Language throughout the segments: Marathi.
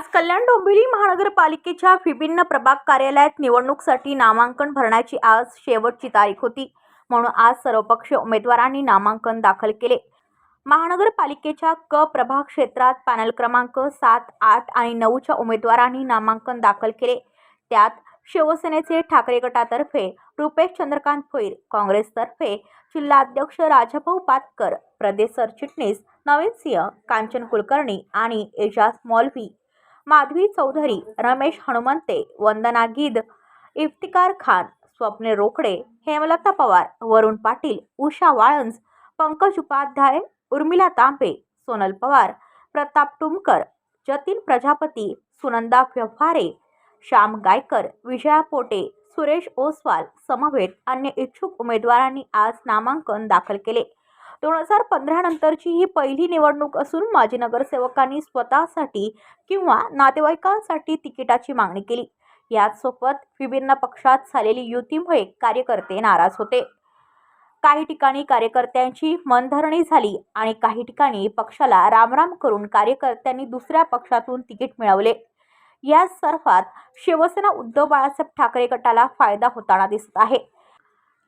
आज कल्याण डोंबिली महानगरपालिकेच्या विभिन्न प्रभाग कार्यालयात निवडणूकसाठी नामांकन भरण्याची आज शेवटची तारीख होती. म्हणून आज सर्वपक्षीय उमेदवारांनी नामांकन दाखल केले. महानगरपालिकेच्या क प्रभाग क्षेत्रात पॅनल क्रमांक सात आठ आणि नऊच्या उमेदवारांनी नामांकन दाखल केले. त्यात शिवसेनेचे ठाकरे गटातर्फे रुपेश चंद्रकांत भोईर काँग्रेसतर्फे जिल्हाध्यक्ष राजाभाऊ पातकर प्रदेश सरचिटणीस नवीन सिंह कांचन कुलकर्णी आणि एजाज मौलवी माधवी चौधरी रमेश हनुमंते वंदना गीद इफ्तिकार खान स्वप्ने रोकडे हेमलता पवार वरुण पाटील उषा वाळंज पंकज उपाध्याय उर्मिला तांबे सोनल पवार प्रताप टुमकर जतीन प्रजापती सुनंदा व्यवहारे श्याम गायकर विजया पोटे सुरेश ओसवाल समवेत अन्य इच्छुक उमेदवारांनी आज नामांकन दाखल केले. दोन हजार पंधरा नंतरची ही पहिली निवडणूक असून माजी नगरसेवकांनी स्वतःसाठी किंवा नातेवाईकांसाठी तिकिटाची मागणी केली. याचसोबत विभिन्न पक्षात झालेली युतीमुळे कार्यकर्ते नाराज होते. काही ठिकाणी कार्यकर्त्यांची मनधरणी झाली आणि काही ठिकाणी पक्षाला रामराम करून कार्यकर्त्यांनी दुसऱ्या पक्षातून तिकीट मिळवले. या सर्वात शिवसेना उद्धव बाळासाहेब ठाकरे गटाला फायदा होताना दिसत आहे.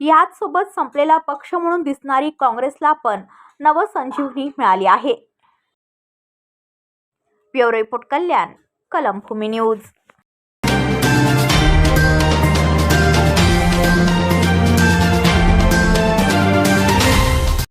याचसोबत संपलेला पक्ष म्हणून दिसणारी काँग्रेसला पण नवसंजीवनी मिळाली आहे. Bureau report Kalyan Kalambhumi news.